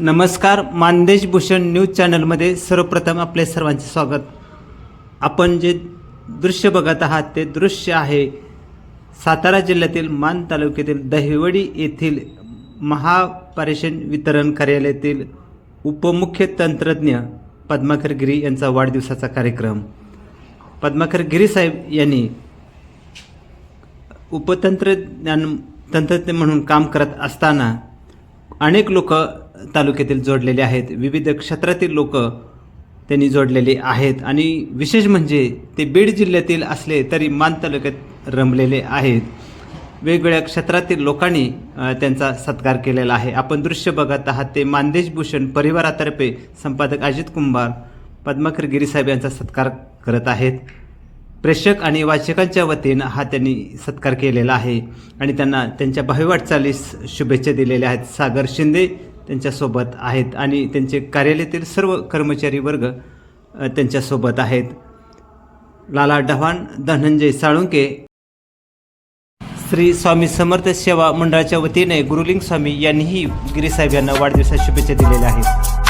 नमस्कार मानदेश भूषण न्यूज चॅनलमध्ये सर्वप्रथम आपले सर्वांचे स्वागत. आपण जे दृश्य बघत आहात ते दृश्य आहे सातारा जिल्ह्यातील मान तालुक्यातील दहिवडी येथील महापारेषण वितरण कार्यालयातील उपमुख्य तंत्रज्ञ पद्माकर गिरी यांचा वाढदिवसाचा कार्यक्रम. पद्माकर गिरी साहेब यांनी उपतंत्रज्ञान तंत्रज्ञ म्हणून काम करत असताना अनेक लोक तालुक्यातील जोडलेले आहेत. विविध क्षेत्रातील लोक त्यांनी जोडलेले आहेत. आणि विशेष म्हणजे ते बीड जिल्ह्यातील असले तरी मान तालुक्यात रमलेले आहेत. वेगवेगळ्या क्षेत्रातील लोकांनी त्यांचा सत्कार केलेला आहे. आपण दृश्य बघत आहात ते मानदेश भूषण परिवारातर्फे संपादक अजित कुंभार पद्माकर गिरीसाहेब यांचा सत्कार करत आहेत. प्रेक्षक आणि वाचकांच्या वतीनं हा त्यांनी सत्कार केलेला आहे. आणि त्यांना त्यांच्या भावी वाटचालीस शुभेच्छा दिलेल्या आहेत. सागर शिंदे त्यांच्यासोबत आहेत आणि त्यांचे कार्यालयातील सर्व कर्मचारी वर्ग त्यांच्यासोबत आहेत. लाला ढवाण धनंजय साळुंके श्री स्वामी समर्थ सेवा मंडळाच्या वतीने गुरुलिंग स्वामी यांनीही गिरीसाहेब यांना वाढदिवसाच्या शुभेच्छा दिलेल्या आहेत.